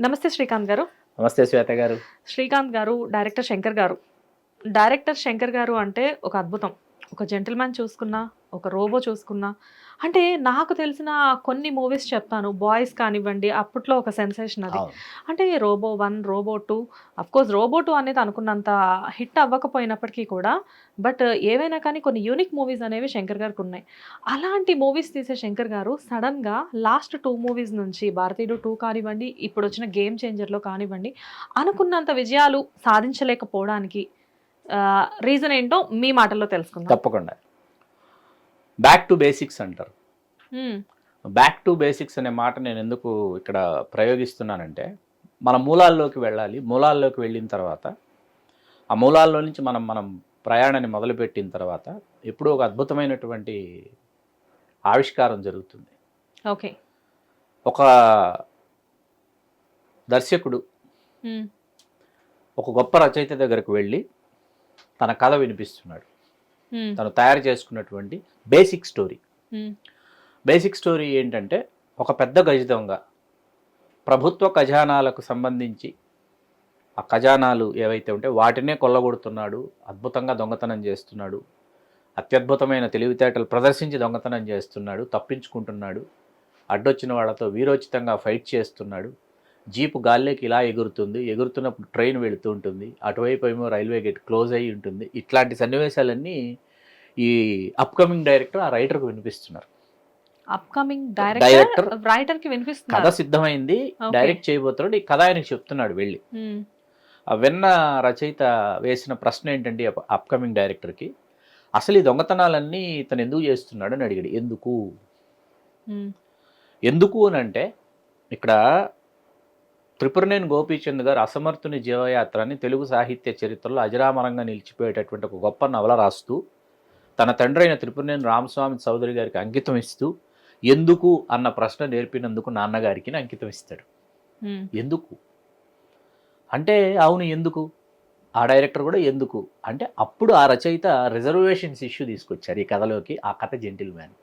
నమస్తే శ్రీకాంత్ గారు. నమస్తే శ్వేత గారు. శ్రీకాంత్ గారు డైరెక్టర్ శంకర్ గారు. డైరెక్టర్ శంకర్ గారు అంటే ఒక అద్భుతం. ఒక జెంటిల్మ్యాన్ చూసుకున్నా ఒక రోబో చూసుకున్నా. అంటే నాకు తెలిసిన కొన్ని మూవీస్ చెప్తాను. బాయ్స్ కానివ్వండి అప్పట్లో ఒక సెన్సేషన్ అది. అంటే robo one robo two course robo two అనేది అనుకున్నంత హిట్ అవ్వకపోయినప్పటికీ కూడా బట్ ఏవైనా కానీ కొన్ని యూనిక్ మూవీస్ అనేవి శంకర్ గారికి ఉన్నాయి. అలాంటి మూవీస్ తీసే శంకర్ గారు సడన్గా లాస్ట్ టూ మూవీస్ నుంచి భారతీయుడు టూ కానివ్వండి ఇప్పుడు వచ్చిన గేమ్ చేంజర్లో కానివ్వండి అనుకున్నంత విజయాలు సాధించలేకపోవడానికి రీజన్ ఏంటో మీ మాటల్లో తెలుసుకుందాం. తప్పకుండా. బ్యాక్ టు బేసిక్స్ అంటారు. బ్యాక్ టు బేసిక్స్ అనే మాట నేను ఎందుకు ఇక్కడ ప్రయోగిస్తున్నానంటే మన మూలాల్లోకి వెళ్ళాలి మూలాల్లోకి వెళ్ళిన తర్వాత ఆ మూలాల్లో నుంచి మనం మనం ప్రయాణాన్ని మొదలుపెట్టిన తర్వాత ఎప్పుడూ ఒక అద్భుతమైనటువంటి ఆవిష్కారం జరుగుతుంది ఓకే ఒక దర్శకుడు మ్మ్. ఒక గొప్ప రచయిత దగ్గరకు వెళ్ళి తన కథ వినిపిస్తున్నాడు. తను తయారు చేసుకున్నటువంటి బేసిక్ స్టోరీ. బేసిక్ స్టోరీ ఏంటంటే ఒక పెద్ద గజ దొంగ ప్రభుత్వ ఖజానాలకు సంబంధించి ఆ ఖజానాలు ఏవైతే ఉంటే వాటినే కొల్లగొడుతున్నాడు అద్భుతంగా దొంగతనం చేస్తున్నాడు అత్యద్భుతమైన తెలివితేటలు ప్రదర్శించి దొంగతనం చేస్తున్నాడు తప్పించుకుంటున్నాడు అడ్డొచ్చిన వాళ్ళతో వీరోచితంగా ఫైట్ చేస్తున్నాడు జీపు గాల్లోకి ఇలా ఎగురుతుంది ఎగురుతున్నప్పుడు ట్రైన్ వెళుతూ ఉంటుంది అటువైపు ఏమో రైల్వే గేట్ క్లోజ్ అయ్యి ఉంటుంది. ఇట్లాంటి సన్నివేశాలన్నీ ఈ అప్కమింగ్ డైరెక్టర్ ఆ రైటర్కు వినిపిస్తున్నారు. అప్కమింగ్ డైరెక్టర్ రైటర్కి కథ వినిపిస్తున్నారు సిద్ధమైంది. డైరెక్ట్ చేయబోతున్నాడు ఈ కథ ఆయనకి చెప్తున్నాడు వెళ్ళి. మ్మ్. ఆ వెన్న రచయిత వేసిన ప్రశ్న ఏంటంటే అప్కమింగ్ డైరెక్టర్కి అసలు ఈ దొంగతనాలన్నీ ఇతను ఎందుకు చేస్తున్నాడు అని అడిగాడు. ఎందుకు? మ్మ్. ఎందుకు అని అంటే ఇక్కడ త్రిపురనేని గోపీచంద్ గారు అసమర్థుని జీవయాత్ర అని తెలుగు సాహిత్య చరిత్రలో అజరామరంగా నిలిచిపోయేటటువంటి ఒక గొప్ప నవల రాస్తూ తన తండ్రి అయిన త్రిపురనేని రామస్వామి చౌదరి గారికి అంకితం ఇస్తూ ఎందుకు అన్న ప్రశ్న నేర్పినందుకు నాన్నగారికి అంకితం ఇస్తాడు. ఎందుకు? అంటే అవును ఎందుకు? ఆ డైరెక్టర్ కూడా ఎందుకు? అంటే అప్పుడు ఆ రచయిత రిజర్వేషన్స్ ఇష్యూ తీసుకొచ్చారు ఈ కథలోకి ఆ కథ జెంటిల్ మ్యాన్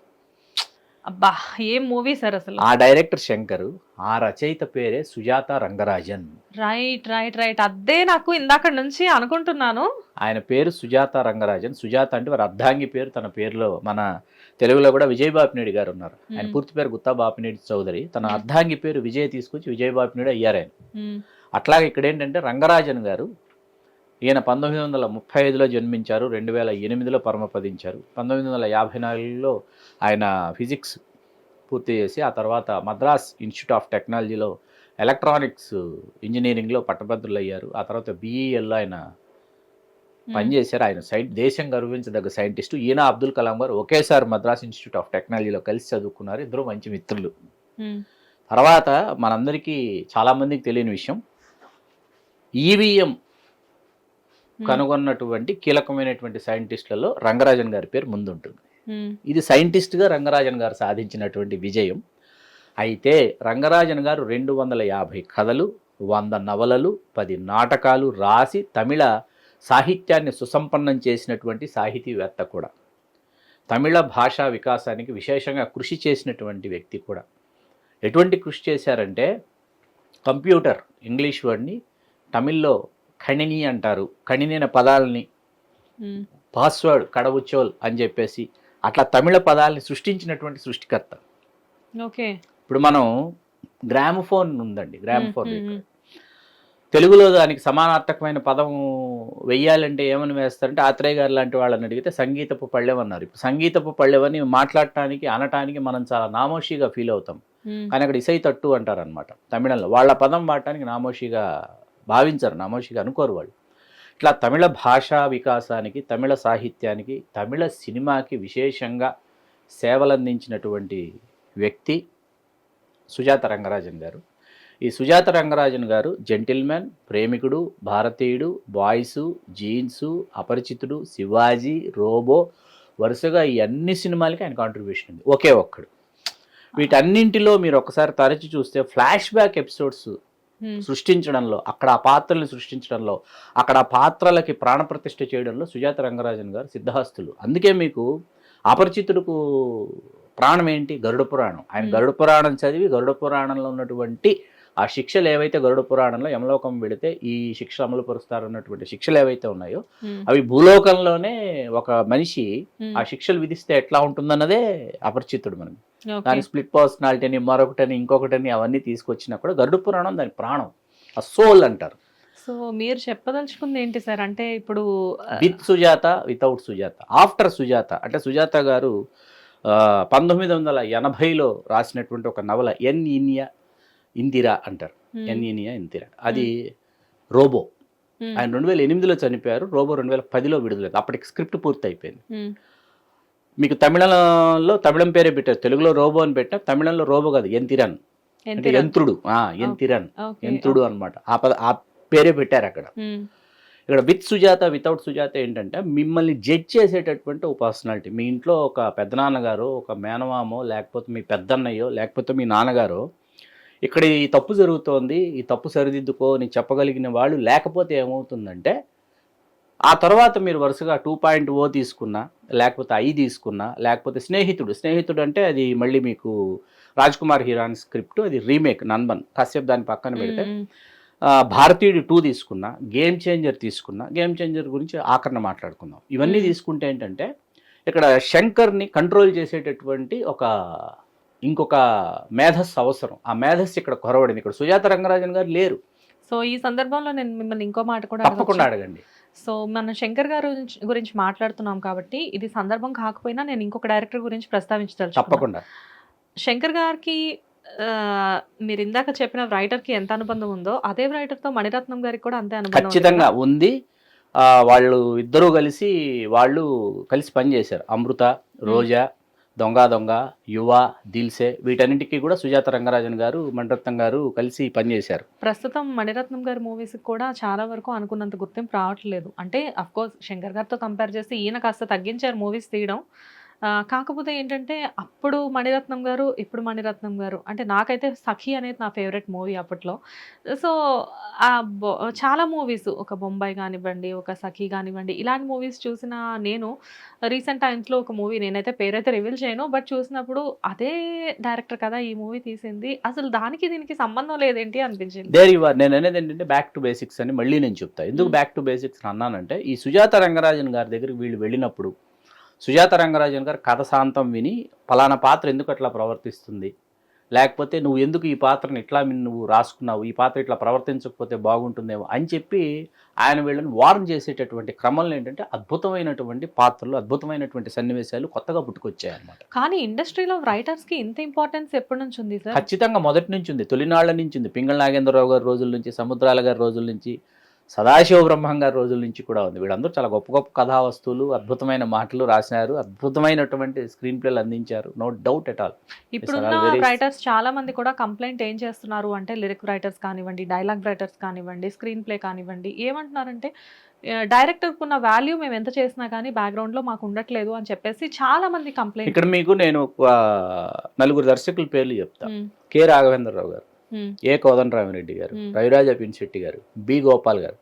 అబ్బా ఏం మూవీ సార్ అసలు? ఆ డైరెక్టర్ శంకర్ ఆ రచయిత పేరే Sujatha Rangarajan. Right right right అదే నాకు ఇందాక నుంచి అనుకుంటున్నాను. ఆయన పేరు సుజాత రంగరాజన్. సుజాత అంటే వారి అర్ధాంగి పేరు. తన పేరులో మన తెలుగులో కూడా విజయ్ బాపినేడి గారు ఉన్నారు. ఆయన మ్మ్. పూర్తి పేరు గుత్తా బాపినేడి చౌదరి. తన మ్మ్. అర్ధాంగి పేరు విజయ్ తీసుకొచ్చి విజయ్ బాపినేడి అయ్యారు ఆయన. మ్మ్. అట్లాగే ఇక్కడ ఏంటంటే రంగరాజన్ గారు ఈయన పంతొమ్మిది వందల ముప్పై ఐదులో జన్మించారు రెండు వేల ఎనిమిదిలో పరమపదించారు. పంతొమ్మిది వందల యాభై నాలుగులో ఆయన ఫిజిక్స్ పూర్తి చేసి ఆ తర్వాత మద్రాస్ ఇన్స్టిట్యూట్ ఆఫ్ టెక్నాలజీలో ఎలక్ట్రానిక్స్ ఇంజనీరింగ్లో పట్టభద్రులు అయ్యారు ఆ తర్వాత బీఈఎల్లో ఆయన పనిచేశారు. ఆయన సైన్ దేశం గర్వించదగ్గ సైంటిస్టు. ఈయన అబ్దుల్ కలాం గారు ఒకేసారి మద్రాస్ ఇన్స్టిట్యూట్ ఆఫ్ టెక్నాలజీలో కలిసి చదువుకున్నారు. ఇద్దరు మంచి మిత్రులు. తర్వాత మనందరికీ చాలామందికి తెలియని విషయం ఈవీఎం. కనుగొన్నటువంటి కీలకమైనటువంటి సైంటిస్టులలో రంగరాజన్ గారి పేరు ముందుంటుంది. మ్మ్. ఇది సైంటిస్ట్గా రంగరాజన్ గారు సాధించినటువంటి విజయం. అయితే రంగరాజన్ గారు రెండు వందల యాభై కథలు వంద నవలలు పది నాటకాలు రాసి తమిళ సాహిత్యాన్ని సుసంపన్నం చేసినటువంటి సాహితీవేత్త కూడా. తమిళ భాషా వికాసానికి విశేషంగా కృషి చేసినటువంటి వ్యక్తి కూడా. ఎటువంటి కృషి చేశారంటే కంప్యూటర్ ఇంగ్లీష్ వర్డ్ని తమిళ్ళో కణిని అంటారు. కణిని అనే పదాలని. పాస్వర్డ్ కడవుచోల్ అని చెప్పేసి అట్లా తమిళ పదాలని సృష్టించినటువంటి సృష్టికర్త. ఓకే. ఇప్పుడు మనం గ్రామఫోన్ ఉందండి గ్రామఫోన్. తెలుగులో దానికి సమానార్థకమైన పదం వెయ్యాలంటే ఏమని వేస్తారంటే ఆత్రేయ గారు లాంటి వాళ్ళని అడిగితే సంగీతపు పళ్ళెం అన్నారు. ఇప్పుడు సంగీతపు పళ్ళెవని మాట్లాడటానికి అనటానికి మనం చాలా నామోషిగా ఫీల్ అవుతాం. కానీ అక్కడ ఇసై తట్టు అంటారనమాట తమిళంలో. వాళ్ళ పదం వాడటానికి నామోషిగా భావించరు. నమోషిగా అనుకోరు వాళ్ళు. ఇట్లా తమిళ భాషా వికాసానికి తమిళ సాహిత్యానికి తమిళ సినిమాకి విశేషంగా సేవలందించినటువంటి వ్యక్తి సుజాత రంగరాజన్ గారు. ఈ సుజాత రంగరాజన్ గారు gentleman Premikudu Bharateeyudu boys jeans Aparichitudu Sivaji robo వరుసగా ఈ అన్ని సినిమాలకి ఆయన కాంట్రిబ్యూషన్ ఉంది. ఒకే ఒక్కడు. వీటన్నింటిలో మీరు ఒకసారి తరచి చూస్తే ఫ్లాష్ బ్యాక్ ఎపిసోడ్స్ సృష్టించడంలో అక్కడ ఆ పాత్రల్ని సృష్టించడంలో అక్కడ ఆ పాత్రలకి ప్రాణప్రతిష్ఠ చేయడంలో సుజాత రంగరాజన్ గారు సిద్ధహస్తులు. అందుకే మీకు అపరిచితుడుకు ప్రాణం ఏంటి? గరుడ పురాణం. ఆయన. గరుడ పురాణం చదివి గరుడ పురాణంలో ఉన్నటువంటి ఆ శిక్షలు ఏవైతే గరుడ పురాణంలో యమలోకం వెళితే ఈ శిక్ష అమలు పరుస్తారు అన్నటువంటి శిక్షలు ఏవైతే ఉన్నాయో అవి భూలోకంలోనే ఒక మనిషి ఆ శిక్షలు విధిస్తే ఎట్లా ఉంటుందన్నదే అపరిచితుడు మనకి. దాని స్ప్లిట్ పర్సనాలిటీ అని మరొకటని ఇంకొకటని అవన్నీ తీసుకొచ్చినా కూడా గరుడ పురాణం దాని ప్రాణం. ఆ సోల్ అంటారు. సో మీరు చెప్పదలుచుకుంది ఏంటి సార్? అంటే ఇప్పుడు with Sujatha without Sujatha after Sujatha. అంటే సుజాత గారు పంతొమ్మిది వందల ఎనభైలో రాసినటువంటి ఒక నవల ఎన్ ఇనియా ఇందిరా అంటారు. ఎన్ ఇనియా ఇందిరా. అది రోబో. ఆయన రెండు వేల ఎనిమిదిలో చనిపోయారు. రోబో రెండు వేల పదిలో విడుదలైంది. అప్పటికి స్క్రిప్ట్ పూర్తి అయిపోయింది మీకు తమిళంలో తమిళం పేరే పెట్టారు. తెలుగులో రోబో అని పెట్టా తమిళంలో రోబో కాదు ఎంతిరన్ అంటే? యంత్రుడు. ఎంతిరన్ యంత్రుడు అన్నమాట. ఆ పద ఆ పేరే పెట్టారు అక్కడ. ఇక్కడ విత్ సుజాత వితౌట్ సుజాత ఏంటంటే మిమ్మల్ని జడ్జ్ చేసేటటువంటి ఒక పర్సనాలిటీ. మీ ఇంట్లో ఒక పెద్దనాన్నగారు ఒక మేనమామో లేకపోతే మీ పెద్దన్నయ్యో లేకపోతే మీ నాన్నగారు ఇక్కడ ఈ తప్పు జరుగుతోంది ఈ తప్పు సరిదిద్దుకో అని చెప్పగలిగిన వాళ్ళు లేకపోతే ఏమవుతుందంటే ఆ తర్వాత మీరు వరుసగా టూ పాయింట్ ఓ తీసుకున్నా లేకపోతే ఐ తీసుకున్నా లేకపోతే స్నేహితుడు. స్నేహితుడు అంటే అది మళ్ళీ మీకు రాజ్ కుమార్ హీరాన్ స్క్రిప్ట్ అది రీమేక్ నన్బన్ కాసేపు దాని పక్కన పెడితే. భారతీయుడు టూ తీసుకున్నా గేమ్ చేంజర్ తీసుకున్నా గేమ్ చేంజర్ గురించి ఆఖరణ మాట్లాడుకుందాం. ఇవన్నీ. తీసుకుంటే ఏంటంటే ఇక్కడ శంకర్ని కంట్రోల్ చేసేటటువంటి ఒక ఇంకొక మేధస్సు అవసరం. ఆ మేధస్సు ఇక్కడ కొరవడింది ఇక్కడ సుజాత రంగరాజన్ గారు లేరు. సో ఈ సందర్భంలో నేను మిమ్మల్ని ఇంకో మాట కూడా తప్పకుండా? అడగండి. సో మన శంకర్ గారు గురించి- మాట్లాడుతున్నాం కాబట్టి ఇది సందర్భం కాకపోయినా నేను ఇంకొక డైరెక్టర్ గురించి ప్రస్తావించదలుచుకున్నాను తప్పకుండా. శంకర్ గారికి మీరు ఇందాక చెప్పిన writer కి ఎంత అనుబంధం ఉందో అదే writer తో మణిరత్నం గారికి కూడా అంతే అనుబంధం ఖచ్చితంగా? ఉంది. ఆ, వాళ్ళు ఇద్దరూ కలిసి వాళ్ళు కలిసి పనిచేశారు అమృత రోజా దొంగ దొంగ యువ దిల్సే వీటన్నిటికీ కూడా సుజాత రంగరాజన్ గారు మణిరత్నం గారు కలిసి పనిచేశారు. ప్రస్తుతం మణిరత్నం గారి మూవీస్ కూడా చాలా వరకు అనుకున్నంత గుర్తింపు రావట్లేదు. అంటే అఫ్ కోర్స్ శంకర్ గారితో కంపేర్ చేస్తే ఈయన కాస్త తగ్గించారు మూవీస్ తీయడం. కాకపోతే ఏంటంటే అప్పుడు మణిరత్నం గారు ఇప్పుడు మణిరత్నం గారు. అంటే నాకైతే సఖి అనేది నా ఫేవరెట్ మూవీ అప్పట్లో. సో చాలా మూవీస్ ఒక బొంబాయి కానివ్వండి ఒక సఖి కానివ్వండి ఇలాంటి మూవీస్ చూసిన నేను రీసెంట్ టైమ్స్లో ఒక మూవీ నేనైతే పేరైతే రివీల్ చేయను. బట్ చూసినప్పుడు అదే డైరెక్టర్ కదా ఈ మూవీ తీసింది. అసలు దానికి దీనికి సంబంధం లేదేంటి అనిపించింది? నేను అనేది ఏంటంటే బ్యాక్ టు బేసిక్స్ అని మళ్ళీ నేను చెప్తా. ఎందుకు. బ్యాక్ టు బేసిక్స్ అన్నానంటే ఈ సుజాత రంగరాజన్ గారి దగ్గరికి వీళ్ళు వెళ్ళినప్పుడు సుజాత రంగరాజన్ గారు కథ శాంతం విని పలానా పాత్ర ఎందుకు అట్లా ప్రవర్తిస్తుంది? లేకపోతే నువ్వు ఎందుకు ఈ పాత్రను ఇట్లా నువ్వు రాసుకున్నావు? ఈ పాత్ర ఇట్లా ప్రవర్తించకపోతే బాగుంటుందేమో అని చెప్పి ఆయన వీళ్ళని వార్న్ చేసేటటువంటి క్రమంలో ఏంటంటే అద్భుతమైనటువంటి పాత్రలు అద్భుతమైనటువంటి సన్నివేశాలు కొత్తగా పుట్టుకొచ్చాయి అన్నమాట కానీ ఇండస్ట్రీలో రైటర్స్కి ఇంత ఇంపార్టెన్స్ ఎప్పటి నుంచి ఉంది సార్? ఖచ్చితంగా మొదటి నుంచి ఉంది. తొలినాళ్ళ నుంచి ఉంది. పింగళ నాగేంద్రరావు గారి రోజుల నుంచి సముద్రాల గారి రోజుల నుంచి సదాశివ బ్రహ్మం గారి రోజుల నుంచి కూడా ఉంది. వీళ్ళందరూ చాలా గొప్ప గొప్ప కథా వస్తువులు అద్భుతమైన మాటలు రాసినారు. అద్భుతమైనటువంటి స్క్రీన్ ప్లేలు అందించారు. No doubt at all very- writers చాలా మంది కూడా కంప్లైంట్ ఏం చేస్తున్నారు అంటే లిరిక్ రైటర్స్ కానివ్వండి డైలాగ్ రైటర్స్ కానివ్వండి స్క్రీన్ ప్లే కానివ్వండి ఏమంటున్నారంటే డైరెక్టర్కి ఉన్న వాల్యూ మేము ఎంత చేసినా కానీ బ్యాక్గ్రౌండ్లో మాకు ఉండట్లేదు అని చెప్పేసి చాలా మంది కంప్లైంట్ ఇక్కడ మీకు నేను నలుగురు దర్శకుల పేర్లు చెప్తా. కె రాఘవేంద్రరావు గారు. ఏ కోదండరామిరెడ్డి గారు. రవిరాజ పిన్శెట్టి గారు బి గోపాల్ గారు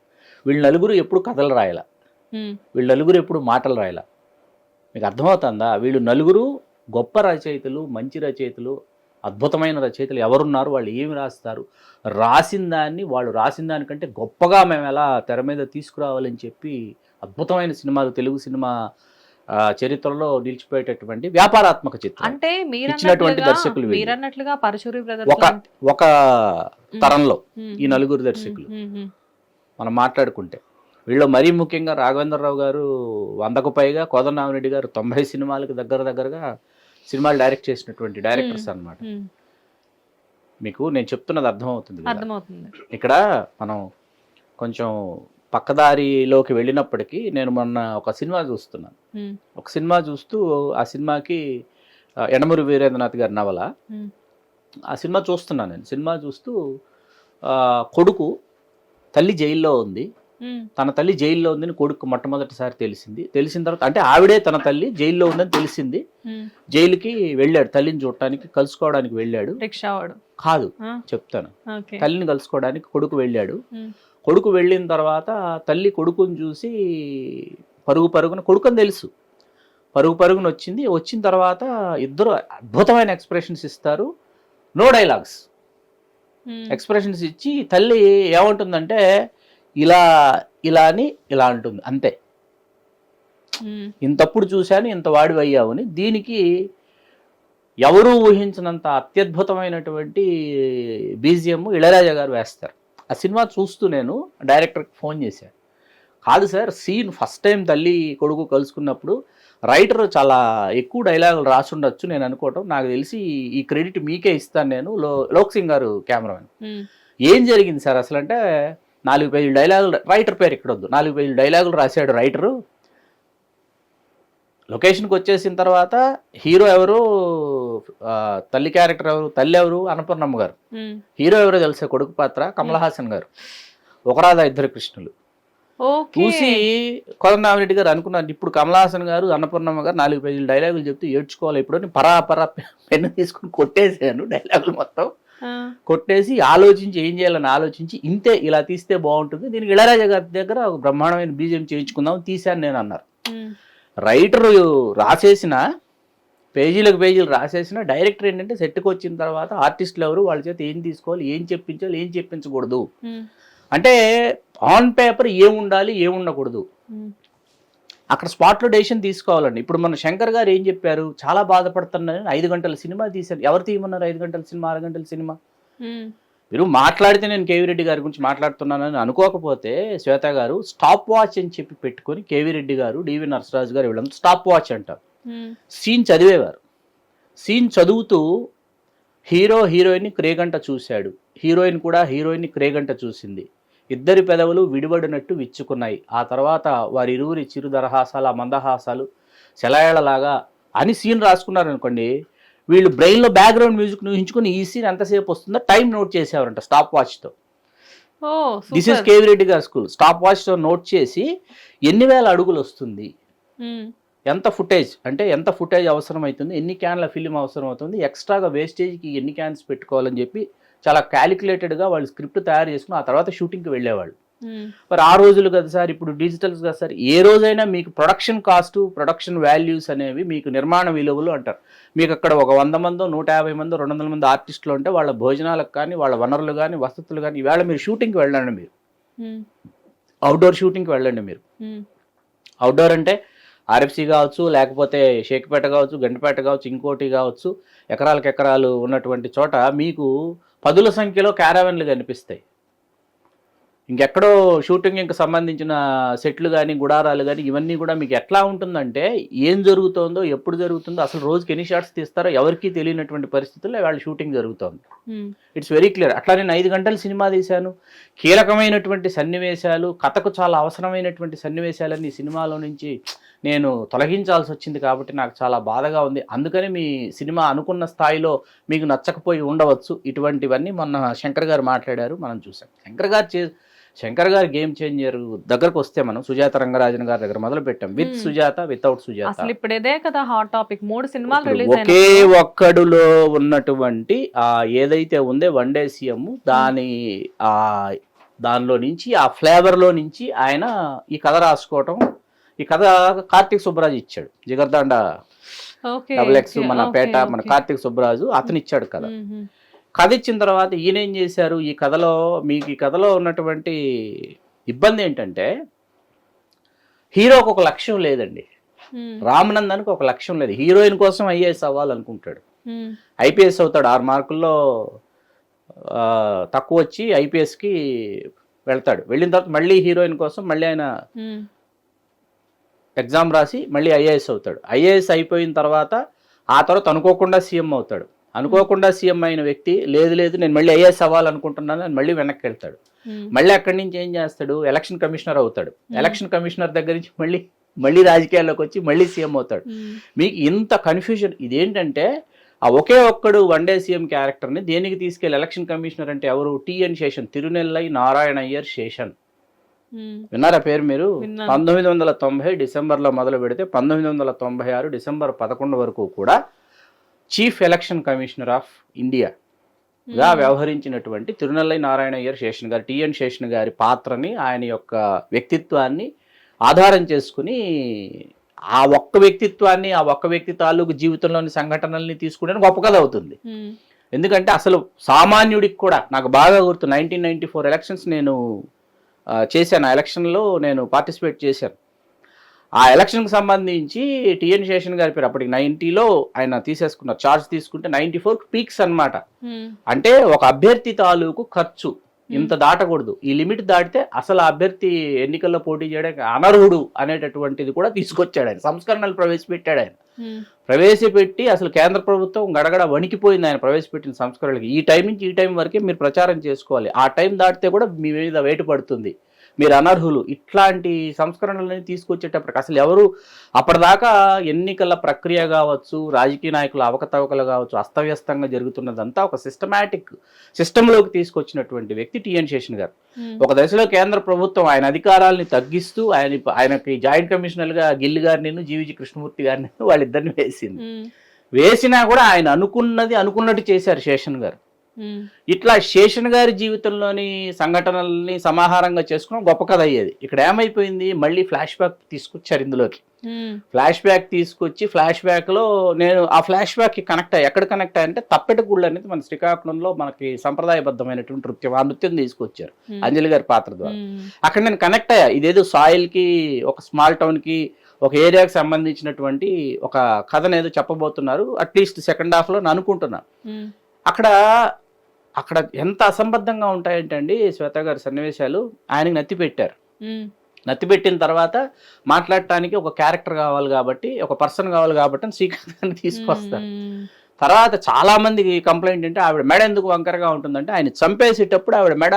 వీళ్ళు నలుగురు ఎప్పుడు కథలు రాయాల. వీళ్ళు నలుగురు ఎప్పుడు మాటలు రాయాల. మీకు అర్థమవుతుందా? వీళ్ళు నలుగురు గొప్ప రచయితలు మంచి రచయితలు అద్భుతమైన రచయితలు ఎవరున్నారు? వాళ్ళు ఏమి రాస్తారు? రాసిన దాన్ని వాళ్ళు రాసిన దానికంటే గొప్పగా మేము ఎలా తెర మీద తీసుకురావాలని చెప్పి అద్భుతమైన సినిమాలు తెలుగు సినిమా చరిత్రలో నిలిచిపోయేటటువంటి వ్యాపారాత్మక చిత్రం. అంటే ఇచ్చినటువంటి దర్శకులు. మీరన్నట్లుగా పరశురి ఒక ఒక తరంలో ఈ నలుగురు దర్శకులు. మనం మాట్లాడుకుంటే. వీళ్ళు మరీ ముఖ్యంగా రాఘవేంద్రరావు గారు వందకు పైగా కోదండరామరెడ్డి గారు తొంభై సినిమాలకు దగ్గర దగ్గరగా సినిమాలు డైరెక్ట్ చేసినటువంటి డైరెక్టర్స్ అన్నమాట. మీకు నేను చెప్తున్నది. అర్థమవుతుంది. ఇక్కడ మనం కొంచెం పక్కదారిలోకి వెళ్ళినప్పటికీ నేను మొన్న ఒక సినిమా చూస్తున్నాను. ఒక సినిమా చూస్తూ ఆ సినిమాకి యనమూరి వీరేంద్రనాథ్ గారి నవల. ఆ సినిమా చూస్తున్నాను నేను. సినిమా చూస్తూ కొడుకు తల్లి జైల్లో ఉంది. తన తల్లి జైల్లో ఉందని కొడుకు మొట్టమొదటిసారి తెలిసింది. తెలిసిన తర్వాత అంటే ఆవిడే తన తల్లి జైల్లో ఉందని తెలిసింది. జైలుకి వెళ్ళాడు. తల్లిని చూడటానికి కలుసుకోవడానికి వెళ్ళాడు. కాదు చెప్తాను. తల్లిని కలుసుకోవడానికి కొడుకు వెళ్ళాడు. కొడుకు వెళ్ళిన తర్వాత తల్లి కొడుకుని చూసి పరుగు పరుగున కొడుకుని తెలుసు. పరుగు పరుగున వచ్చింది. వచ్చిన తర్వాత ఇద్దరు అద్భుతమైన ఎక్స్ప్రెషన్స్ ఇస్తారు. నో డైలాగ్స్ ఎక్స్ప్రెషన్స్ ఇచ్చి తల్లి ఏమంటుందంటే ఇలా ఇలా అని ఇలా అంటుంది. అంతే. ఉమ్, ఇంతప్పుడు చూశాను ఇంత వాడి అయ్యావని దీనికి ఎవరూ ఊహించినంత అత్యద్భుతమైనటువంటి బీజిఎం ఇళయరాజా గారు వేస్తారు. ఆ సినిమా చూస్తూ నేను డైరెక్టర్కి ఫోన్ చేశాను కాదు సార్ సీన్ ఫస్ట్ టైం తల్లి కొడుకు కలుసుకున్నప్పుడు రైటర్ చాలా ఎక్కువ డైలాగులు రాసుండొచ్చు నేను అనుకోవటం. నాకు తెలిసి ఈ క్రెడిట్ మీకే ఇస్తాను నేను లో లోక్ సింగ్ గారు కెమెరామెన్. ఏం జరిగింది సార్ అసలు అంటే నాలుగు పేజీల డైలాగులు రైటర్ పేరు ఇక్కడ వద్దు. నాలుగు పేజీల డైలాగులు రాశాడు రైటరు. లొకేషన్కి వచ్చేసిన తర్వాత హీరో ఎవరు? తల్లి క్యారెక్టర్ ఎవరు? తల్లి ఎవరు? అన్నపూర్ణమ్మ గారు. హీరో ఎవరో తెలిసే కొడుకు పాత్ర కమల్ హాసన్ గారు. ఒకరాధ ఇద్దరు కృష్ణులు. చూసి కోదండరామిరెడ్డి గారు అనుకున్నారు ఇప్పుడు కమల్ హాసన్ గారు అన్నపూర్ణమ్మ గారు నాలుగు పేజీల డైలాగులు చెప్తే ఏడ్చుకోవాలి ఇప్పుడు పరా పరా పెన్ను తీసుకుని కొట్టేసాను డైలాగులు మొత్తం. కొట్టేసి ఆలోచించి ఏం చేయాలని ఆలోచించి ఇంతే ఇలా తీస్తే బాగుంటుంది. దీనికి ఇళరాజా గారి దగ్గర ఒక బ్రహ్మాండమైన బీజం చేయించుకుందాం తీశాను నేను అన్నారు. రైటర్ రాసేసిన పేజీలకు పేజీలు రాసేసిన డైరెక్టర్ ఏంటంటే సెట్కి వచ్చిన తర్వాత ఆర్టిస్టులు ఎవరు? వాళ్ళ చేత ఏం తీసుకోవాలి? ఏం చెప్పించాలి? ఏం చెప్పించకూడదు. అంటే ఆన్ పేపర్ ఏం ఉండాలి ఏం ఉండకూడదు. ఉమ్, అక్కడ స్పాట్లో డెసిషన్ తీసుకోవాలండి. ఇప్పుడు మన శంకర్ గారు ఏం చెప్పారు? చాలా బాధపడుతున్నాను ఐదు గంటల సినిమా తీశాను ఎవరు తీయమన్నారు ఐదు గంటల సినిమా ఆరు గంటల సినిమా? మీరు మాట్లాడితే నేను కేవీ రెడ్డి గారి గురించి మాట్లాడుతున్నానని అనుకోకపోతే శ్వేత గారు స్టాప్ వాచ్ అని చెప్పి పెట్టుకొని కేవీ రెడ్డి గారు డివి నరసరాజు గారు వీళ్ళంతా స్టాప్ వాచ్ అంటారు. సీన్ చదివేవారు. సీన్ చదువుతూ హీరో హీరోయిన్ని క్రేగంట చూశాడు. హీరోయిన్ కూడా హీరోయిన్ని క్రేగంట చూసింది. ఇద్దరి పెదవులు విడిపడినట్టు విచ్చుకున్నాయి. ఆ తర్వాత వారి ఇరువురి చిరు దరహాసాలు ఆ మందహాసాలు సెలాయలలాగా అని సీన్ రాసుకున్నారు అనుకోండి వీళ్ళు బ్రెయిన్లో బ్యాక్గ్రౌండ్ మ్యూజిక్ ఊహించుకుని ఈ సీన్ ఎంతసేపు వస్తుందో టైం నోట్ చేసేవారంట స్టాప్ వాచ్తో. దిస్ ఇస్ కేవీ రెడ్డి గారి స్కూల్. స్టాప్ వాచ్తో నోట్ చేసి ఎన్ని వేల అడుగులు వస్తుంది ఎంత ఫుటేజ్ అంటే ఎంత ఫుటేజ్ అవసరం అవుతుంది ఎన్ని క్యాన్ల ఫిలిం అవసరం అవుతుంది ఎక్స్ట్రాగా వేస్టేజ్కి ఎన్ని క్యాన్స్ పెట్టుకోవాలని చెప్పి చాలా క్యాలిక్యులేటెడ్గా వాళ్ళు స్క్రిప్ట్ తయారు చేసుకుని ఆ తర్వాత షూటింగ్కి వెళ్ళేవాళ్ళు. మరి ఆ రోజులు కదా సార్ ఇప్పుడు డిజిటల్స్ కదా సార్ ఏ రోజైనా మీకు ప్రొడక్షన్ కాస్ట్ ప్రొడక్షన్ వాల్యూస్ అనేవి మీకు నిర్మాణ విలువలు అంటారు. మీకు అక్కడ ఒక వంద మందో నూట యాభై మందో రెండు వందల మంది ఆర్టిస్టులు ఉంటే వాళ్ళ భోజనాలకు కానీ వాళ్ళ వనరులు కానీ వసతులు కానీ ఈవేళ మీరు షూటింగ్కి వెళ్ళండి మీరు. అవుట్డోర్ షూటింగ్కి వెళ్ళండి మీరు. అవుట్డోర్ అంటే ఆర్ఎఫ్సి కావచ్చు లేకపోతే షేక్పేట కావచ్చు గండిపేట కావచ్చు ఇంకోటి కావచ్చు ఎకరాలకు ఎకరాలు ఉన్నటువంటి చోట మీకు పదుల సంఖ్యలో క్యారావెన్లు కనిపిస్తాయి. ఇంకెక్కడో షూటింగ్కి సంబంధించిన సెట్లు కానీ గుడారాలు కానీ ఇవన్నీ కూడా మీకు ఎట్లా ఉంటుందంటే ఏం జరుగుతోందో ఎప్పుడు జరుగుతుందో అసలు రోజుకి ఎన్ని షాట్స్ తీస్తారో ఎవరికీ తెలియనటువంటి పరిస్థితుల్లో వాళ్ళ షూటింగ్ జరుగుతోంది. It's very clear. అట్లా నేను ఐదు గంటల సినిమా తీశాను. కీలకమైనటువంటి సన్నివేశాలు కథకు చాలా అవసరమైనటువంటి సన్నివేశాలన్నీ ఈ సినిమాలో నుంచి నేను తొలగించాల్సి వచ్చింది కాబట్టి నాకు చాలా బాధగా ఉంది. అందుకని మీ సినిమా అనుకున్న స్థాయిలో మీకు నచ్చకపోయి ఉండవచ్చు. ఇటువంటివన్నీ మొన్న శంకర్ గారు మాట్లాడారు. మనం చూసాం శంకర్ గారు చే శంకర్ గారు గేమ్ చేంజర్ దగ్గరకు వస్తే మనం సుజాత రంగరాజన్ గారి దగ్గర మొదలు పెట్టాం. విత్. సుజాత వితౌట్ సుజాత. అసలు ఇప్పుడు ఇదే కదా హాట్ టాపిక్ మూడు సినిమాలు రిలీజ్ ఒకే ఒక్కడులో ఉన్నటువంటి ఆ ఏదైతే ఉందో వన్ డే సీఎం దాని ఆ దానిలో నుంచి ఆ ఫ్లేవర్లో నుంచి ఆయన ఈ కథ రాసుకోవటం ఈ కథ కార్తీక్ సుబ్బరాజు ఇచ్చాడు. జిగర్దాండ డబుల్ ఎక్స్ మన పేట మన. కార్తీక్ సుబ్బరాజు అతను ఇచ్చాడు కథ. ఉమ్, ఉమ్, కథ ఇచ్చిన తర్వాత ఈయన ఏం చేశారు? ఈ కథలో మీకు ఈ కథలో ఉన్నటువంటి ఇబ్బంది ఏంటంటే హీరోకి ఒక లక్ష్యం లేదండి. రామనందన్కి ఒక లక్ష్యం లేదు. హీరోయిన్ కోసం ఐఏఎస్ అవ్వాలనుకుంటాడు. ఐపీఎస్ అవుతాడు. ఆరు మార్కుల్లో తక్కువ వచ్చి ఐపీఎస్కి వెళ్తాడు. వెళ్ళిన తర్వాత మళ్ళీ హీరోయిన్ కోసం మళ్ళీ ఆయన ఎగ్జామ్ రాసి మళ్ళీ ఐఏఎస్ అవుతాడు. ఐఏఎస్ అయిపోయిన తర్వాత ఆ తర్వాత అనుకోకుండా సీఎం అవుతాడు. అనుకోకుండా సీఎం అయిన వ్యక్తి లేదు లేదు నేను మళ్ళీ ఐఏఎస్ అవ్వాలనుకుంటున్నాను అని మళ్ళీ వెనక్కి వెళ్తాడు. మళ్ళీ అక్కడి నుంచి ఏం చేస్తాడు? ఎలక్షన్ కమిషనర్ అవుతాడు. ఎలక్షన్ కమిషనర్ దగ్గర నుంచి మళ్ళీ మళ్ళీ రాజకీయాల్లోకి వచ్చి మళ్ళీ సీఎం అవుతాడు. మీకు ఇంత కన్ఫ్యూజన్ ఇదేంటంటే ఆ ఒకే ఒక్కడు వన్ డే సీఎం క్యారెక్టర్ని దేనికి తీసుకెళ్ళి ఎలక్షన్ కమిషనర్ అంటే ఎవరు? టిఎన్ శేషన్ తిరునెల్లై నారాయణ అయ్యర్ శేషన్ విన్నారా పేరు మీరు. పంతొమ్మిది వందల తొంభై డిసెంబర్లో మొదలు పెడితే పంతొమ్మిది వందల తొంభై ఆరు డిసెంబర్ పదకొండు వరకు కూడా chief election commissioner of India గా వ్యవహరించినటువంటి తిరునల్లై నారాయణ అయ్యర్ శేషన్ గారు టిఎన్ శేషన్ గారి పాత్రని ఆయన యొక్క వ్యక్తిత్వాన్ని ఆధారం చేసుకుని ఆ ఒక్క వ్యక్తిత్వాన్ని ఆ ఒక్క వ్యక్తి తాలూకు జీవితంలోని సంఘటనల్ని తీసుకుంటే గొప్ప కథ అవుతుంది. ఉమ్, ఎందుకంటే అసలు సామాన్యుడికి కూడా నాకు బాగా గుర్తు నైన్టీన్ నైన్టీ ఫోర్ ఎలక్షన్స్ నేను చేశాను. ఆ ఎలక్షన్లో నేను పార్టిసిపేట్ చేశాను. ఆ ఎలక్షన్కి సంబంధించి టిఎన్ శేషన్ గారి పేరు అప్పటికి నైన్టీలో ఆయన తీసేసుకున్నారు చార్జ్ తీసుకుంటే నైన్టీ ఫోర్ పీక్స్ అన్నమాట. ఉమ్, అంటే ఒక అభ్యర్థి తాలూకు ఖర్చు. ఇంత దాటకూడదు. ఈ లిమిట్ దాటితే అసలు అభ్యర్థి ఎన్నికల్లో పోటీ చేయడానికి అనర్హుడు అనేటటువంటిది కూడా తీసుకొచ్చాడు ఆయన. సంస్కరణలు ప్రవేశపెట్టాడు ఆయన. ప్రవేశపెట్టి అసలు కేంద్ర ప్రభుత్వం గడగడ వణికిపోయింది ఆయన ప్రవేశపెట్టిన సంస్కరణలకి. ఈ టైం నుంచి ఈ టైం వరకే మీరు ప్రచారం చేసుకోవాలి. ఆ టైం దాటితే కూడా మీ మీద వేటు పడుతుంది. మీరు అనర్హులు. ఇట్లాంటి సంస్కరణలని తీసుకొచ్చేటప్పటికి అసలు ఎవరు అప్పటిదాకా ఎన్నికల ప్రక్రియ కావచ్చు రాజకీయ నాయకుల అవకతవకలు కావచ్చు అస్తవ్యస్తంగా జరుగుతున్నదంతా ఒక సిస్టమేటిక్ సిస్టంలోకి తీసుకొచ్చినటువంటి వ్యక్తి టిఎన్ శేషన్ గారు. ఒక దశలో కేంద్ర ప్రభుత్వం ఆయన అధికారాలని తగ్గిస్తూ ఆయన ఆయనకి జాయింట్ కమిషనర్గా గిల్లి గారిని జీవిజీ కృష్ణమూర్తి గారిని వాళ్ళిద్దరిని వేసింది. వేసినా కూడా ఆయన అనుకున్నది అనుకున్నట్టు చేశారు శేషన్ గారు. ఇట్లా శేషన్ గారి జీవితంలోని సంఘటనల్ని సమాహారంగా చేసుకుని గొప్ప కథ అయ్యేది. ఇక్కడ ఏమైపోయింది? మళ్ళీ ఫ్లాష్ బ్యాక్ తీసుకొచ్చారు ఇందులోకి. ఫ్లాష్ బ్యాక్ తీసుకొచ్చి ఫ్లాష్ బ్యాక్లో నేను ఆ ఫ్లాష్ బ్యాక్కి కనెక్ట్ అయ్యి. ఎక్కడ కనెక్ట్ అయ్యి అంటే తప్పెటగుళ్ళు అనేది మన శ్రీకాకుళంలో మనకి సంప్రదాయబద్ధమైనటువంటి నృత్యం ఆ నృత్యం తీసుకొచ్చారు అంజలి గారి పాత్ర ద్వారా. అక్కడ నేను కనెక్ట్ అయ్యా. ఇదేదో సాయిల్కి ఒక స్మాల్ టౌన్కి ఒక ఏరియాకి సంబంధించినటువంటి ఒక కథను ఏదో చెప్పబోతున్నారు. అట్లీస్ట్ సెకండ్ హాఫ్లో నేను అనుకుంటున్నాను అక్కడ అక్కడ ఎంత అసంబద్ధంగా ఉంటాయంటే అండి శ్వేత గారి సన్నివేశాలు ఆయనకి నత్తి పెట్టారు. నత్తి పెట్టిన తర్వాత మాట్లాడటానికి ఒక క్యారెక్టర్ కావాలి కాబట్టి ఒక పర్సన్ కావాలి కాబట్టి అని శ్రీకాంత్ తీసుకొస్తారు. తర్వాత చాలా మందికి కంప్లైంట్ అంటే ఆవిడ మెడ ఎందుకు వంకరగా ఉంటుందంటే ఆయన చంపేసేటప్పుడు ఆవిడ మెడ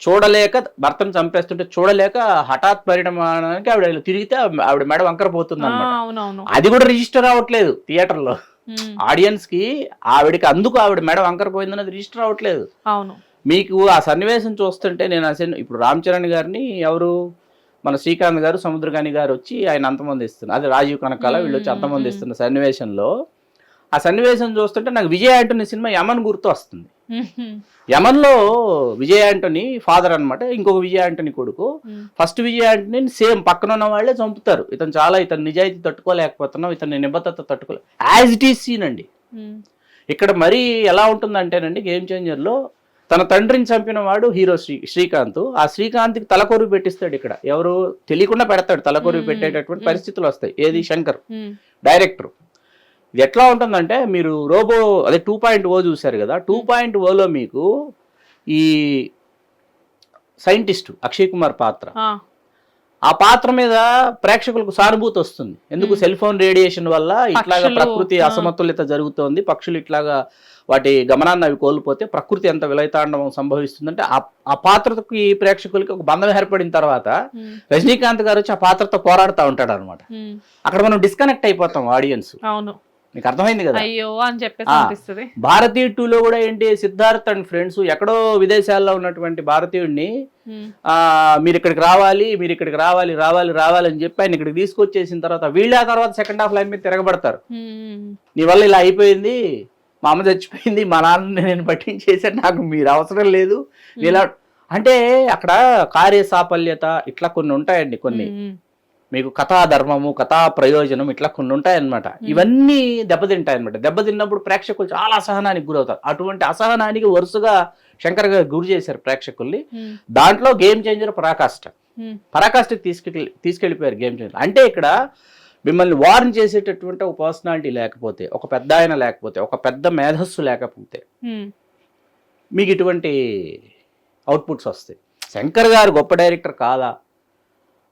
చూడలేక భర్తను చంపేస్తుంటే చూడలేక హఠాత్ పరిణామానికి ఆవిడ తిరిగితే ఆవిడ మెడ వంకర పోతుంది ఆ, అనమాట అది కూడా రిజిస్టర్ అవ్వట్లేదు థియేటర్లో. ఆడియన్స్కి ఆవిడకి అందుకు ఆవిడ మెడ వంకర పోయిందన్నది రిజిస్టర్ అవ్వట్లేదు. అవును. మీకు ఆ సన్నివేశం చూస్తుంటే నేను అసలు ఇప్పుడు రామ్ చరణ్ గారిని ఎవరు? మన శ్రీకాంత్ గారు సముద్రగాని గారు వచ్చి ఆయన అంతమందిస్తున్నారు అదే రాజీవ్ కనకాల వీళ్ళు వచ్చి అంతమందిస్తున్న సన్నివేశంలో ఆ సన్నివేశం చూస్తుంటే నాకు విజయ్ ఆంటోనీ సినిమా యమన్ గుర్తు వస్తుంది. యమన్లో విజయ్ ఆంటోనీ ఫాదర్ అన్నమాట ఇంకొక విజయ్ ఆంటోనీ కొడుకు. ఫస్ట్ విజయ్ ఆంటోనీ సేమ్ పక్కన ఉన్న వాళ్ళే చంపుతారు. ఇతను చాలా ఇతను నిజాయితీ తట్టుకోలేకపోతున్నాం ఇతని నిబద్ధత తట్టుకోలే. యాజ్ ఇట్ ఈస్ సీన్ అండి. ఇక్కడ మరీ ఎలా ఉంటుందంటేనండి గేమ్ చేంజర్లో తన తండ్రిని చంపిన వాడు హీరో శ్రీ శ్రీకాంత్. ఆ శ్రీకాంత్కి తలకొరువు పెట్టిస్తాడు ఇక్కడ. ఎవరు తెలియకుండా పెడతాడు తలకొరువు. పెట్టేటటువంటి. పరిస్థితులు వస్తాయి. ఏది? శంకర్. డైరెక్టర్ ఇది ఎట్లా ఉంటుందంటే మీరు రోబో అదే టూ పాయింట్ ఓ చూశారు కదా టూ పాయింట్ ఓలో మీకు ఈ సైంటిస్ట్ అక్షయ్ కుమార్ పాత్ర. ఆ, పాత్ర మీద ప్రేక్షకులకు సానుభూతి వస్తుంది. ఎందుకు. సెల్ ఫోన్ రేడియేషన్ వల్ల ఇట్లాగా ప్రకృతి. అసమతుల్యత జరుగుతోంది పక్షులు ఇట్లాగా వాటి గమనాన్ని అవి కోల్పోతే ప్రకృతి ఎంత విలయతాండవం సంభవిస్తుందంటే ఆ ఆ పాత్రకి ప్రేక్షకులకి ఒక బంధం ఏర్పడిన తర్వాత రజనీకాంత్ గారు వచ్చి ఆ పాత్రతో పోరాడుతూ ఉంటాడు అనమాట అక్కడ మనం డిస్కనెక్ట్ అయిపోతాం ఆడియన్స్. అవును. మీకు అర్థమైంది కదా? అయ్యో అని చెప్పేసి భారతీయ టూలో కూడా ఏంటి సిద్ధార్థ్ అండ్ ఫ్రెండ్స్ ఎక్కడో విదేశాల్లో ఉన్నటువంటి భారతీయుడిని ఆ, మీరు ఇక్కడికి రావాలి మీరు ఇక్కడికి రావాలి రావాలి రావాలి అని చెప్పి ఆయన ఇక్కడికి తీసుకొచ్చేసిన తర్వాత వీళ్ళే తర్వాత సెకండ్ హాఫ్ లైన్ మీద తిరగబడతారు. నీ వల్ల ఇలా అయిపోయింది మా అమ్మ చచ్చిపోయింది మా నాన్న నేను పట్టించేసాను నాకు మీరు అవసరం లేదు. ఇలా అంటే అక్కడ కార్య సాఫల్యత ఇట్లా కొన్ని ఉంటాయండి కొన్ని. మీకు కథా ధర్మము కథా ప్రయోజనం ఇట్లా కొన్ని ఉంటాయన్నమాట ఇవన్నీ దెబ్బతింటాయి అనమాట దెబ్బతిన్నప్పుడు ప్రేక్షకులు చాలా అసహనానికి గురవుతారు. అటువంటి అసహనానికి వరుసగా శంకర్ గారు గురి చేశారు ప్రేక్షకుల్ని. దాంట్లో గేమ్ చేంజర్ పరాకాష్ట. ఉమ్, పరాకాష్ఠకి తీసుకెళ్ళి తీసుకెళ్ళిపోయారు గేమ్ చేంజర్. అంటే ఇక్కడ మిమ్మల్ని వార్న్ చేసేటటువంటి ఒక పర్సనాలిటీ లేకపోతే ఒక పెద్ద ఆయన లేకపోతే ఒక పెద్ద మేధస్సు లేకపోతే మీకు ఇటువంటి అవుట్పుట్స్ వస్తాయి. శంకర్ గారు గొప్ప డైరెక్టర్ కాదా?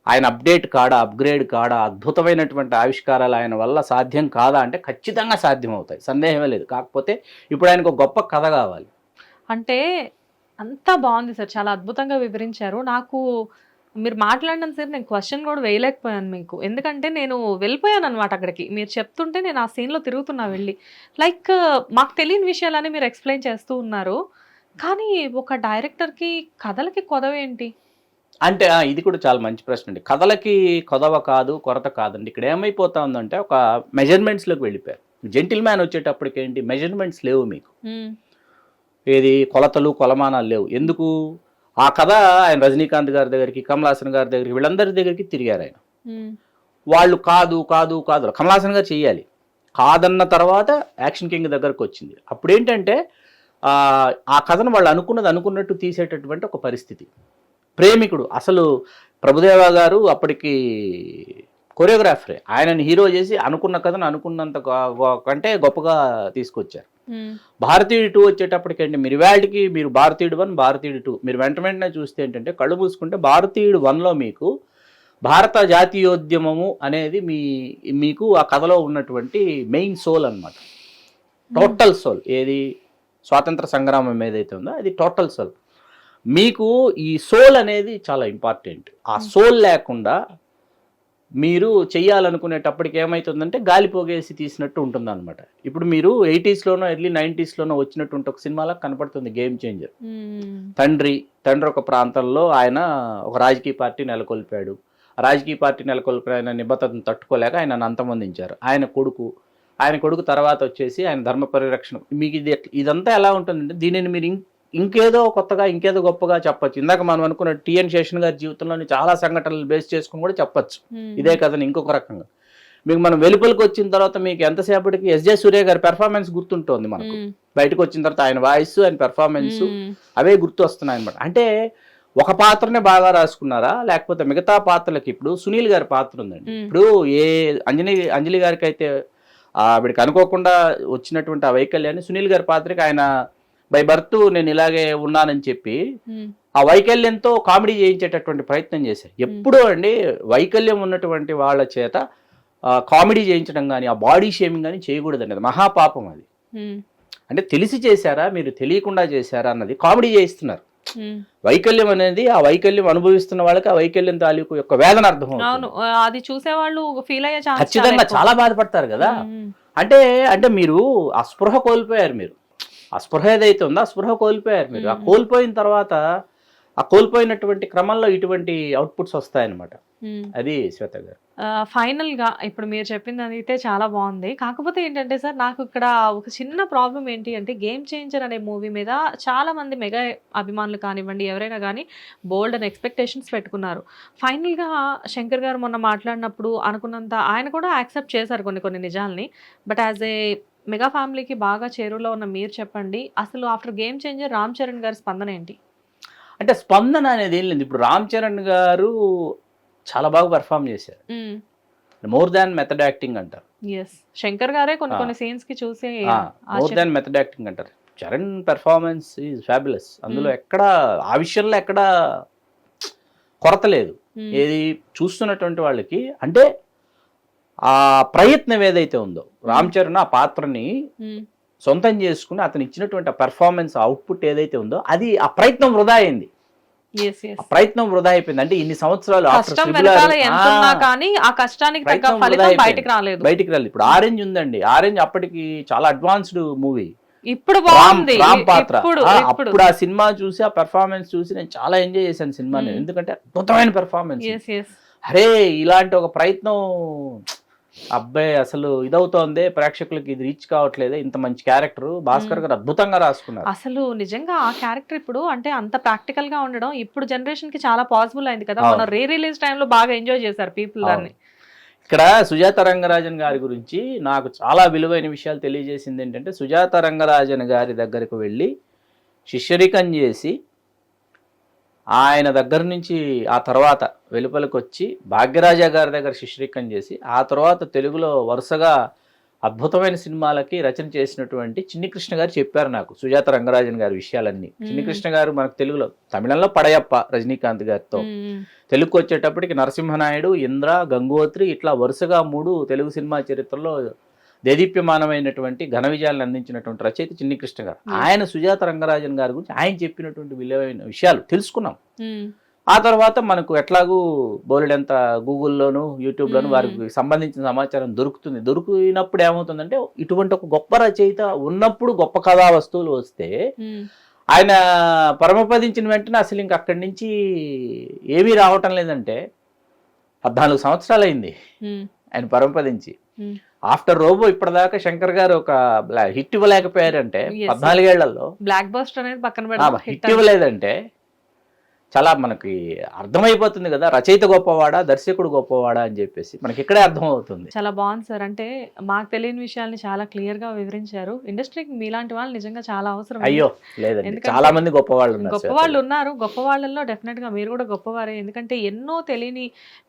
ఆయన అప్డేట్ కాడా అప్గ్రేడ్ కాడా అద్భుతమైనటువంటి ఆవిష్కారాలు ఆయన వల్ల సాధ్యం కాదా అంటే ఖచ్చితంగా సాధ్యం అవుతాయి సందేహమే లేదు. కాకపోతే ఇప్పుడు ఆయనకు ఒక గొప్ప కథ కావాలి. అంటే అంతా బాగుంది సార్. చాలా అద్భుతంగా వివరించారు. నాకు మీరు మాట్లాడినంతసేపు నేను క్వశ్చన్ కూడా వేయలేకపోయాను మీకు. ఎందుకంటే నేను వెళ్ళిపోయాను అనమాట అక్కడికి. మీరు చెప్తుంటే నేను ఆ సీన్లో తిరుగుతున్నా వెళ్ళి. లైక్ మాకు తెలియని విషయాలని మీరు ఎక్స్ప్లెయిన్ చేస్తూ ఉన్నారు. కానీ ఒక డైరెక్టర్కి కథలకి కొదవేంటి? అంటే ఇది కూడా చాలా మంచి ప్రశ్న అండి. కథలకి కొదవ కాదు కొరత కాదండి. ఇక్కడ ఏమైపోతా ఉందంటే ఒక మెజర్మెంట్స్లోకి వెళ్ళిపోయారు. జెంటిల్ మ్యాన్ వచ్చేటప్పటికి ఏంటి మెజర్మెంట్స్ లేవు మీకు. ఏది? కొలతలు కొలమానాలు లేవు. ఎందుకు? ఆ కథ ఆయన రజనీకాంత్ గారి దగ్గరికి కమల్ హాసన్ గారి దగ్గరికి వీళ్ళందరి దగ్గరికి తిరిగారు ఆయన. వాళ్ళు కాదు కాదు కాదు కమల్ హాసన్ గారు చెయ్యాలి. కాదన్న తర్వాత యాక్షన్ కింగ్ దగ్గరకు వచ్చింది. అప్పుడు ఏంటంటే ఆ, ఆ కథను వాళ్ళు అనుకున్నది అనుకున్నట్టు తీసేటటువంటి ఒక పరిస్థితి. ప్రేమికుడు. అసలు ప్రభుదేవ గారు అప్పటికి కొరియోగ్రాఫరే. ఆయనని హీరో చేసి అనుకున్న కథను అనుకున్నంత కంటే గొప్పగా తీసుకొచ్చారు. భారతీయుడు టూ వచ్చేటప్పటికంటే మీరు ఇవాళకి మీరు భారతీయుడు వన్ భారతీయుడు టూ. మీరు వెంట వెంటనే చూస్తే ఏంటంటే కళ్ళు మూసుకుంటే భారతీయుడు వన్లో మీకు భారత జాతీయోద్యమము అనేది మీ మీకు ఆ కథలో ఉన్నటువంటి మెయిన్ సోల్ అన్నమాట. Total soul. ఏది? స్వాతంత్ర సంగ్రామం ఏదైతే ఉందో అది టోటల్ సోల్. మీకు ఈ సోల్ అనేది చాలా ఇంపార్టెంట్. ఆ సోల్ లేకుండా మీరు చెయ్యాలనుకునేటప్పటికి ఏమవుతుందంటే గాలి పోగేసి తీసినట్టు ఉంటుంది అనమాట ఇప్పుడు మీరు ఎయిటీస్లోనో ఎర్లీ నైంటీస్లోనో వచ్చినట్టు ఒక సినిమాలో కనపడుతుంది గేమ్ చేంజర్ మ్మ్. తండ్రి తండ్రి ఒక ప్రాంతంలో ఆయన ఒక రాజకీయ పార్టీ నెలకొల్పాడు. ఆ రాజకీయ పార్టీ నెలకొల్పిన ఆయన నిబద్ధతను తట్టుకోలేక ఆయన అంతమొందించారు. ఆయన కొడుకు ఆయన కొడుకు తర్వాత వచ్చేసి ఆయన ధర్మ పరిరక్షణ మీకు ఇది ఇదంతా ఎలా ఉంటుందంటే దీనిని మీరు ఇంకేదో కొత్తగా ఇంకేదో గొప్పగా చెప్పొచ్చు ఇందాక మనం అనుకున్న టిఎన్ శేషన్ గారి జీవితంలోని చాలా సంఘటనలు బేస్ చేసుకుని కూడా చెప్పొచ్చు. ఇదే కథని ఇంకొక రకంగా మీకు మనం వెలుపలికి వచ్చిన తర్వాత మీకు ఎంతసేపటికి ఎస్జే సూర్య గారి పెర్ఫార్మెన్స్ గుర్తుంటుంది మనకు. బయటకు వచ్చిన తర్వాత ఆయన వాయిస్ ఆయన పెర్ఫార్మెన్స్. అవే గుర్తు వస్తున్నాయి అనమాట అంటే ఒక పాత్రనే బాగా రాసుకున్నారా లేకపోతే మిగతా పాత్రలకి ఇప్పుడు సునీల్ గారి పాత్ర ఉందండి. ఇప్పుడు ఏ అంజలి అంజలి గారికి అయితే ఆవిడకి అనుకోకుండా వచ్చినటువంటి ఆ వైకల్యాన్ని సునీల్ గారి పాత్రకి ఆయన బై బర్త్ నేను ఇలాగే ఉన్నానని చెప్పి. ఆ వైకల్యంతో కామెడీ చేయించేటటువంటి ప్రయత్నం చేశారు. ఎప్పుడూ అండి వైకల్యం ఉన్నటువంటి వాళ్ళ చేత కామెడీ చేయించడం కానీ ఆ బాడీ షేమింగ్ కానీ చేయకూడదండి అది మహాపాపం అది. అంటే తెలిసి చేశారా మీరు తెలియకుండా చేశారా అన్నది కామెడీ చేయిస్తున్నారు. వైకల్యం అనేది ఆ వైకల్యం అనుభవిస్తున్న వాళ్ళకి ఆ వైకల్యం తాలూకు యొక్క వేదన అర్థం అవును. అది చూసేవాళ్ళు ఫీల్ అయ్యే ఖచ్చితంగా చాలా బాధపడతారు కదా. అంటే అంటే మీరు ఆ స్పృహ కోల్పోయారు మీరు. ఆ స్పృహ ఏదైతే ఉందో ఆ స్పృహ కోల్పోయారు మీరు. ఆ. కోల్పోయిన తర్వాత ఆ కోల్పోయినటువంటి క్రమంలో ఇటువంటి అవుట్పుట్స్ వస్తాయన్నమాట. అది శ్వేత గారు. ఫైనల్గా ఇప్పుడు మీరు చెప్పింది అయితే చాలా బాగుంది. కాకపోతే ఏంటంటే సార్ నాకు ఇక్కడ ఒక చిన్న ప్రాబ్లం ఏంటి అంటే గేమ్ చేంజర్ అనే మూవీ మీద చాలా మంది మెగా అభిమానులు కానివ్వండి ఎవరైనా కానీ బోల్డ్ అండ్ ఎక్స్పెక్టేషన్స్ పెట్టుకున్నారు. ఫైనల్గా శంకర్ గారు మొన్న మాట్లాడినప్పుడు అనుకున్నంత ఆయన కూడా యాక్సెప్ట్ చేశారు కొన్ని కొన్ని నిజాల్ని. బట్ యాజ్ ఏ మెగా ఫ్యామిలీకి బాగా చేరువలో ఉన్న మీరు చెప్పండి. అసలు after game changer Ram Charan గారి స్పందన ఏంటి? అంటే స్పందన అనేది ఏం లేదు. ఇప్పుడు రామ్ చరణ్ గారు చాలా బాగా పెర్ఫామ్ చేశారు. మోర్ దాన్ మెథడ్ యాక్టింగ్ అంటారు. శంకర్ గారే కొన్ని. కొన్ని సీన్స్కి చూసి మోర్ దాన్ మెథడ్ యాక్టింగ్ అంటారు. చరణ్ పెర్ఫార్మెన్స్ ఈజ్ ఫ్యాబులస్ అందులో. ఎక్కడ ఆ విషయంలో ఎక్కడ కొరత లేదు. ఏది చూస్తున్నటువంటి వాళ్ళకి అంటే ఆ ప్రయత్నం ఏదైతే ఉందో రామ్ చరణ్ ఆ పాత్రని. సొంతం చేసుకుని అతను ఇచ్చినటువంటి ఆ పెర్ఫార్మెన్స్ అవుట్పుట్ ఏదైతే ఉందో అది ఆ ప్రయత్నం వృధా అయింది. ప్రయత్నం వృధా అయిపోయింది. అంటే ఇన్ని సంవత్సరాలు. బయటకు రాలేదు. బయటికి రాలేదు. ఇప్పుడు ఆరెంజ్ ఉందండి. ఆరెంజ్ అప్పటికి చాలా అడ్వాన్స్డ్ మూవీ ఇప్పుడు రామ్ బాగుంది. పాత్ర. ఇప్పుడు ఆ, ఇప్పుడు. అప్పుడు ఆ సినిమా చూసి ఆ పెర్ఫార్మెన్స్ చూసి నేను చాలా ఎంజాయ్ చేశాను సినిమాని. ఎందుకంటే అద్భుతమైన పెర్ఫార్మెన్స్ అరే ఇలాంటి ఒక ప్రయత్నం అబ్బాయి అసలు ఇదవుతోంది ప్రేక్షకులకి ఇది రీచ్ కావట్లేదే ఇంత మంచి క్యారెక్టర్ భాస్కర్ గారు అద్భుతంగా రాసుకున్నారు. అసలు నిజంగా ఆ క్యారెక్టర్ ఇప్పుడు అంటే అంత ప్రాక్టికల్గా ఉండడం ఇప్పుడు జనరేషన్కి చాలా పాసిబుల్ అయింది కదా. మన రీ రిలీజ్ టైంలో బాగా ఎంజాయ్ చేశారు పీపుల్. దాన్ని. ఇక్కడ సుజాత రంగరాజన్ గారి గురించి నాకు చాలా విలువైన విషయాలు తెలియజేసింది ఏంటంటే సుజాత రంగరాజన్ గారి దగ్గరకు వెళ్ళి శిష్యరికం చేసి ఆయన దగ్గర నుంచి ఆ తర్వాత వెలుపలికి వచ్చి భాగ్యరాజా గారి దగ్గర శిష్యరికం చేసి ఆ తర్వాత తెలుగులో వరుసగా అద్భుతమైన సినిమాలకి రచన చేసినటువంటి చిన్ని కృష్ణ గారు చెప్పారు నాకు సుజాత రంగరాజన్ గారి విషయాలన్నీ చిన్ని. కృష్ణ గారు మనకు తెలుగులో తమిళంలో పడయప్ప రజనీకాంత్ గారితో. తెలుగుకి వచ్చేటప్పటికి నరసింహనాయుడు ఇంద్ర గంగోత్రి ఇట్లా వరుసగా మూడు తెలుగు సినిమా చరిత్రలో దేదీప్యమానమైనటువంటి ఘన విజయాలను అందించినటువంటి రచయిత చిన్ని కృష్ణ గారు Yes. ఆయన సుజాత రంగరాజన్ గారి గురించి ఆయన చెప్పినటువంటి విలువైన విషయాలు తెలుసుకున్నాం మ్మ్. ఆ తర్వాత మనకు ఎట్లాగూ బోలెడంత గూగుల్లోను యూట్యూబ్లోను Hmm. వారికి సంబంధించిన సమాచారం దొరుకుతుంది దొరికినప్పుడు ఏమవుతుందంటే ఇటువంటి ఒక గొప్ప రచయిత ఉన్నప్పుడు గొప్ప కథా వస్తువులు వస్తే. ఆయన పరమపదించిన వెంటనే అసలు ఇంక అక్కడి నుంచి ఏమీ రావటం లేదంటే పద్నాలుగు సంవత్సరాలు అయింది. ఆయన పరమపదించి. ఆఫ్టర్ రోబో ఇప్పటిదాకా శంకర్ గారు ఒక హిట్ ఇవ్వలేకపోయారంటే. పద్నాలుగేళ్ళలో బ్లాక్ బస్టర్ అనేది పక్కన హిట్ ఇవ్వలేదంటే చాలా మనకి అర్థమైపోతుంది కదా రచయిత గొప్పవాడా దర్శకుడు గొప్పవాడా అని చెప్పేసి. మనకి ఇక్కడే అర్థమవుతుంది. చాలా బాగుంది సార్. అంటే మాకు తెలియని విషయాల్ని చాలా క్లియర్గా వివరించారు. ఇండస్ట్రీకి మీలాంటి వాళ్ళు నిజంగా చాలా అవసరం అయ్యో లేదండి. చాలా మంది గొప్పవాళ్ళు ఉన్నారు గొప్ప వాళ్ళు ఉన్నారు. గొప్ప వాళ్ళల్లో డెఫినెట్గా మీరు కూడా గొప్పవారే. ఎందుకంటే ఎన్నో తెలియని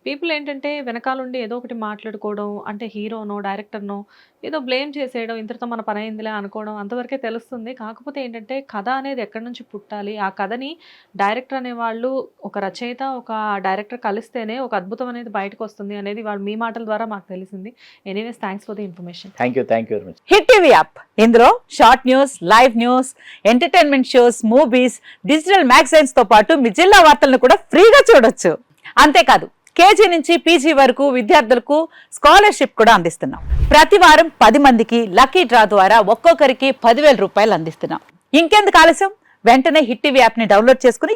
పీపుల్ ఏంటంటే వెనకాలండి ఏదో ఒకటి మాట్లాడుకోవడం అంటే హీరోనో డైరెక్టర్నో ఏదో బ్లేమ్ చేసేయడం ఇంతటితో మన పని అయిందిలే అనుకోవడం అంతవరకే తెలుస్తుంది. కాకపోతే ఏంటంటే కథ అనేది ఎక్కడి నుంచి పుట్టాలి? ఆ కథని డైరెక్టర్ అనేవాళ్ళు ఒక రచయిత ఒక డైరెక్టర్ కలిస్తేనే ఒక అద్భుతం అనేది బయటకు వస్తుంది అనేది వాళ్ళు మీ మాటల ద్వారా మాకు తెలిసింది. Anyways thanks for the information thank you thank you very much hit TV app. ఇందులో short news live news entertainment shows movies digital మ్యాగజైన్స్తో పాటు మీ జిల్లా వార్తలను కూడా ఫ్రీగా చూడొచ్చు. అంతేకాదు కేజీ నుంచి పీజీ వరకు విద్యార్థులకు స్కాలర్షిప్ కూడా అందిస్తున్నాం. ప్రతి వారం పది మందికి లక్కీ డ్రా ద్వారా ఒక్కొక్కరికి పదివేల రూపాయలు అందిస్తున్నాం. ఇంకెందుకు ఆలస్యం? వెంటనే హిట్ టీవీ యాప్ని డౌన్లోడ్ చేసుకుని